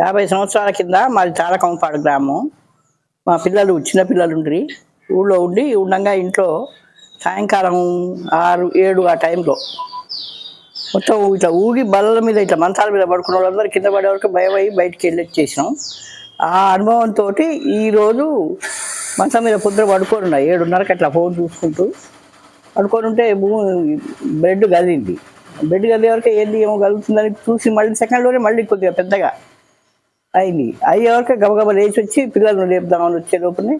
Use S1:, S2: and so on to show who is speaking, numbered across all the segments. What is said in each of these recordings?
S1: యాభై సంవత్సరాల కింద మాది తారకంపాడు గ్రామం. మా పిల్లలు చిన్న పిల్లలు ఉండి ఊళ్ళో ఉండి ఉండగా ఇంట్లో సాయంకాలం ఆరు ఏడు ఆ టైంలో మొత్తం ఇట్లా ఊగి బల్లల మీద ఇట్లా మంచాల మీద పడుకున్న వాళ్ళందరూ కింద పడే వరకు భయం అయ్యి బయటికి వెళ్ళి వచ్చేసినాం ఆ అనుభవంతో ఈరోజు మంచం మీద పొద్దున పడుకొని ఉన్నా ఏడున్నరకి అట్లా ఫోన్ చూసుకుంటూ. పడుకొని ఉంటే భూమి కదిలింది బెడ్ కదే వరకు ఏంది ఏమో కలుగుతుందని చూసి మళ్ళీ సెకండ్లోనే మళ్ళీ కొద్దిగా పెద్దగా అయింది. అయ్యే వరకు గబగబ లేచి వచ్చి పిల్లలను లేపుదామని వచ్చే లోపలనే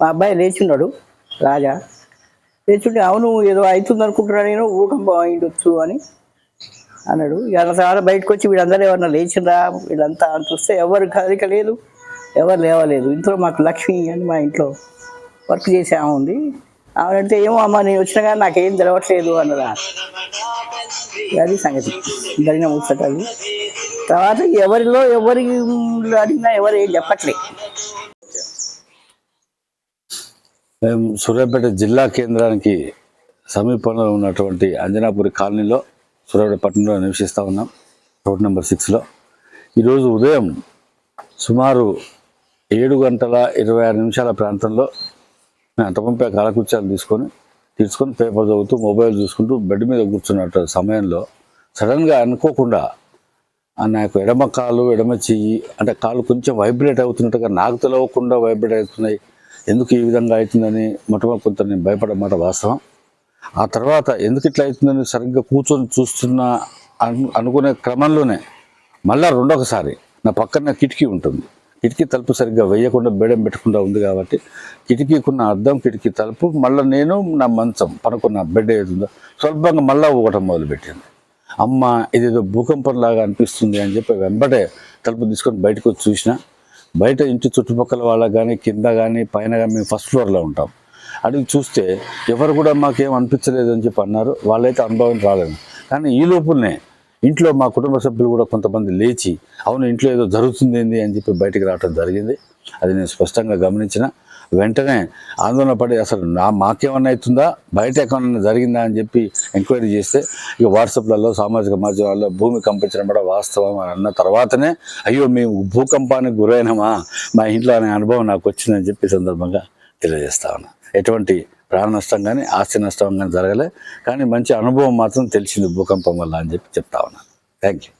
S1: మా అబ్బాయి లేచున్నాడు రాజా. లేచుంటే అవును ఏదో అవుతుంది అనుకుంటున్నాను నేను భూకంపం అయిండొచ్చు అని అన్నాడు. ఇక తర్వాత బయటకు వచ్చి వీళ్ళందరూ ఎవరన్నా లేచిందా వీళ్ళంతా అని చూస్తే ఎవరు కదలిక లేదు ఎవరు లేవలేదు. ఇంట్లో మాకు లక్ష్మి అని మా ఇంట్లో వర్క్ చేసే ఆమె ఉంది. ఆమె అంటే ఏమో అమ్మ నేను వచ్చినా కానీ నాకేం తెలవట్లేదు అన్నదా. అది సంగతి. జరిగిన ముచ్చట తర్వాత ఎవరిలో ఎవరి అడిగినా ఎవరు ఏం చెప్పట్లే.
S2: మేము సూర్యాపేట జిల్లా కేంద్రానికి సమీపంలో ఉన్నటువంటి అంజనాపురి కాలనీలో సూర్యాపేట పట్టణంలో నివసిస్తూ ఉన్నాం. రోడ్ నెంబర్ సిక్స్లో ఈరోజు ఉదయం సుమారు ఏడు గంటల ఇరవై ఆరు నిమిషాల ప్రాంతంలో మేము అంతపంపే కాలకృత్యాలు తీసుకొని తీసుకొని పేపర్ చదువుతూ మొబైల్ చూసుకుంటూ బెడ్ మీద కూర్చున్నట్టు సమయంలో సడన్గా అనుకోకుండా నా నాకు ఎడమ కాలు ఎడమ చెయ్యి అంటే కాలు కొంచెం వైబ్రేట్ అవుతున్నట్టుగా నాకు తెలవకుండా వైబ్రేట్ అవుతున్నాయి. ఎందుకు ఈ విధంగా అవుతుందని మొట్టమొదటి కొంత నేను భయపడమాట వాస్తవం. ఆ తర్వాత ఎందుకు ఇట్లా అవుతుందని సరిగ్గా కూర్చొని చూస్తున్నా అను అనుకునే క్రమంలోనే మళ్ళా రెండొకసారి నా పక్కన కిటికీ ఉంటుంది. కిటికీ తలుపు సరిగ్గా వేయకుండా బేడం పెట్టకుండా ఉంది కాబట్టి కిటికీకున్న అద్దం కిటికీ తలుపు మళ్ళీ నేను నా మంచం పనుకున్న బెడ్ ఏదో స్వల్పంగా మళ్ళీ ఊగటం మొదలుపెట్టింది. అమ్మ ఇదేదో భూకంపం లాగా అనిపిస్తుంది అని చెప్పి వెంబడే తలుపు తీసుకొని బయటకు వచ్చి చూసిన. బయట ఇంటి చుట్టుపక్కల వాళ్ళకి కానీ కింద కానీ పైన కానీ మేము ఫస్ట్ ఫ్లోర్లో ఉంటాం. అడిగి చూస్తే ఎవరు కూడా మాకేం అనిపించలేదు అని చెప్పి అన్నారు. వాళ్ళైతే అనుభవం రాలేదు. కానీ ఈ లోపునే ఇంట్లో మా కుటుంబ సభ్యులు కూడా కొంతమంది లేచి అవును ఇంట్లో ఏదో జరుగుతుంది ఏంది? అని చెప్పి బయటికి రావడం జరిగింది. అది నేను స్పష్టంగా గమనించిన. వెంటనే ఆందోళన పడి అసలు నా మాకేమన్నా అవుతుందా? బయట ఎక్కడన్నా జరిగిందా? అని చెప్పి ఎంక్వైరీ చేస్తే ఇక వాట్సాప్లలో సామాజిక మాధ్యమాల్లో భూమి కంపించడం కూడా వాస్తవం అని అన్న తర్వాతనే అయ్యో మేము భూకంపానికి గురైనమా? మా ఇంట్లో అనే అనుభవం నాకు వచ్చిందని చెప్పి సందర్భంగా తెలియజేస్తా ఉన్నా. ఎటువంటి ప్రాణ నష్టం కానీ ఆస్తి నష్టం కానీ జరగలే. కానీ మంచి అనుభవం మాత్రం తెలిసింది భూకంపం వల్ల అని చెప్పి చెప్తా ఉన్నాను. Thank you